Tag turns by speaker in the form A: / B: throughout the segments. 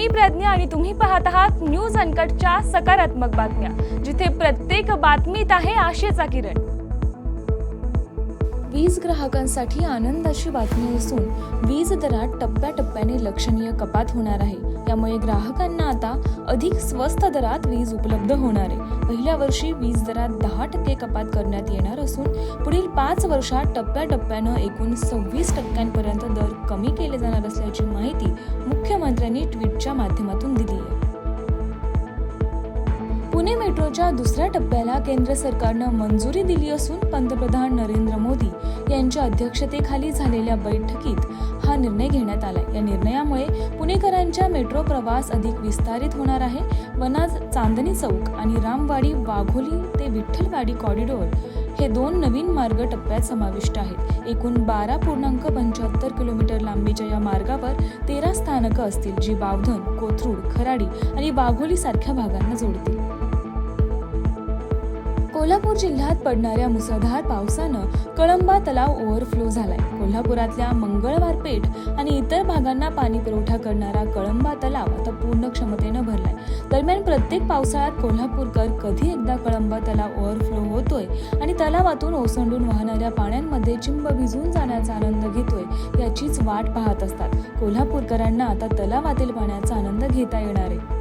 A: मी प्रज्ञा आणि तुम्ही पाहत आहात न्यूज अनकटच्या सकारात्मक बातम्या जिथे प्रत्येक बातमीत आहे आशेचा किरण. वीज ग्राहकांसाठी आनंदाची बातमी असून वीज दरात टप्प्याटप्प्याने लक्षणीय कपात होणार आहे. यामुळे ग्राहकांना आता अधिक स्वस्त दरात वीज उपलब्ध होणार आहे. पहिल्या वर्षी वीज दरात दहा टक्के कपात करण्यात येणार असून पुढील पाच वर्षात टप्प्याटप्प्यानं एकूण सव्वीस टक्क्यांपर्यंत दर कमी केले जाणार असल्याची टप्प्याला केंद्र सरकारनं मंजुरी दिली असून पंतप्रधान नरेंद्र मोदी यांच्या अध्यक्षतेखाली झालेल्या बैठकीत हा निर्णय घेण्यात आला या निर्णयामुळे पुणेकरांच्या मेट्रो प्रवास अधिक विस्तारित होणार आहे. वनाज चांदणी चौक आणि रामवाडी वाघोली ते विठ्ठलवाडी कॉरिडॉर हे दोन नवीन मार्ग टप्प्यात समाविष्ट आहेत. एकूण बारा पूर्णांक पंच्याहत्तर किलोमीटर लांबीच्या या मार्गावर तेरा स्थानकं असतील जी बावधन कोथरूड खराडी आणि वाघोली सारख्या भागांना जोडतील. कोल्हापूर जिल्ह्यात पडणाऱ्या मुसळधार पावसानं कळंबा तलाव ओव्हरफ्लो झालाय. कोल्हापुरातल्या मंगळवार पेठ आणि इतर भागांना पाणी पुरवठा करणारा कळंबा तलाव आता पूर्ण क्षमतेनं भरलाय. दरम्यान प्रत्येक पावसाळ्यात कोल्हापूरकर कधी एकदा कळंबा तलाव ओव्हरफ्लो होतोय आणि तलावातून ओसंडून वाहणाऱ्या पाण्यांमध्ये चिंब भिजून जाण्याचा आनंद घेतोय याचीच वाट पाहत असतात. कोल्हापूरकरांना आता तलावातील पाण्याचा आनंद घेता येणार आहे.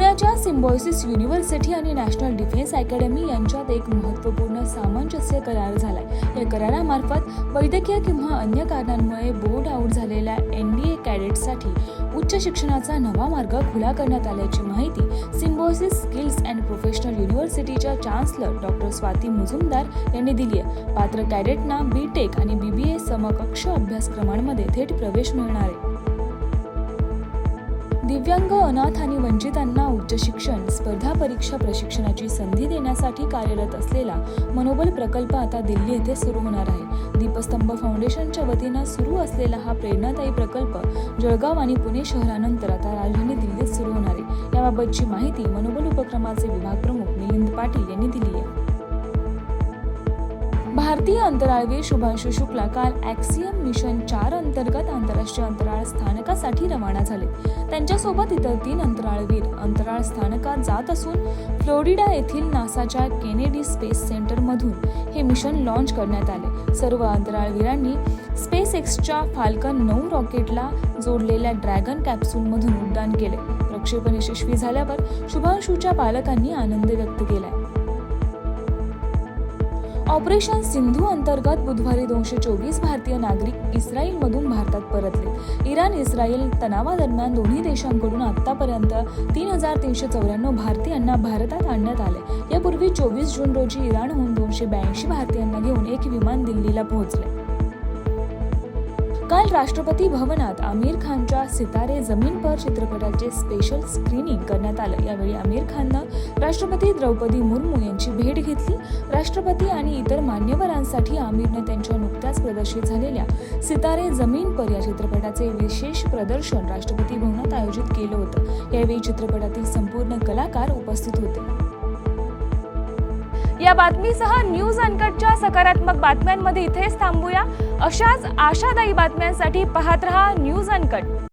A: पुण्याच्या सिम्बॉयसिस युनिव्हर्सिटी आणि नॅशनल डिफेन्स अकॅडमी यांच्यात एक महत्त्वपूर्ण सामंजस्य करार झालाय. या करारामार्फत वैद्यकीय किंवा अन्य कारणांमुळे बोर्ड आऊट झालेल्या एन डी ए कॅडेटसाठी उच्च शिक्षणाचा नवा मार्ग खुला करण्यात आल्याची माहिती सिम्बॉयसिस स्किल्स अँड प्रोफेशनल युनिव्हर्सिटीच्या चान्सलर डॉक्टर स्वाती मुजुमदार यांनी दिली आहे. पात्र कॅडेटना बी टेक आणि बी बी ए समकक्ष अभ्यासक्रमांमध्ये थेट प्रवेश मिळणार आहे. दिव्यांग अनाथ आणि वंचितांना उच्च शिक्षण स्पर्धा परीक्षा प्रशिक्षणाची संधी देण्यासाठी कार्यरत असलेला मनोबल प्रकल्प आता दिल्ली येथे सुरू होणार आहे. दीपस्तंभ फाउंडेशनच्या वतीनं सुरू असलेला हा प्रेरणादायी प्रकल्प जळगाव आणि पुणे शहरानंतर आता राजधानी दिल्लीत सुरू होणार आहे. याबाबतची माहिती मनोबल उपक्रमाचे विभाग प्रमुख मिलिंद पाटील यांनी दिली आहे. भारतीय अंतराळवीर शुभांशु शुक्ला काल ॲक्सियम मिशन चार अंतर्गत आंतरराष्ट्रीय अंतराळ स्थानकासाठी रवाना झाले. त्यांच्यासोबत इतर तीन अंतराळवीर. अंतराळ स्थानकात जात असून फ्लोरिडा येथील नासाच्या केनेडी स्पेस सेंटरमधून हे मिशन लॉन्च करण्यात आले. सर्व अंतराळवीरांनी स्पेस एक्सच्या फाल्कन नऊ रॉकेटला जोडलेल्या ड्रॅगन कॅप्सूलमधून उड्डाण केले. प्रक्षेपण यशस्वी झाल्यावर शुभांशूच्या पालकांनी आनंद व्यक्त केलाय. ऑपरेशन सिंधू अंतर्गत बुधवारी दोनशे चोवीस भारतीय नागरिक इस्रायलमधून भारतात परतले. इराण इस्रायल तणावादरम्यान दोन्ही देशांकडून आतापर्यंत तीन हजार तीनशे चौऱ्याण्णव भारतीयांना भारतात आणण्यात आले. यापूर्वी चोवीस जून रोजी इराणहून दोनशे ब्याऐंशी भारतीयांना घेऊन एक विमान दिल्लीला पोहोचले. काल राष्ट्रपती भवनात आमिर खानच्या सितारे जमीन पर चित्रपटाचे स्पेशल स्क्रीनिंग करण्यात आलं. यावेळी आमिर खाननं राष्ट्रपती द्रौपदी मुर्मू यांची भेट घेतली. राष्ट्रपती आणि इतर मान्यवरांसाठी आमिरनं त्यांच्या नुकत्याच प्रदर्शित झालेल्या सितारे जमीन पर या चित्रपटाचे विशेष प्रदर्शन राष्ट्रपती भवनात आयोजित केलं होतं. यावेळी चित्रपटातील संपूर्ण कलाकार उपस्थित होते. या बातमीसह न्यूज अनकटच्या सकारात्मक बातम्यांमध्ये इथेच थांबूया. अशाच आशादायी बातम्यांसाठी पाहत रहा न्यूज अनकट.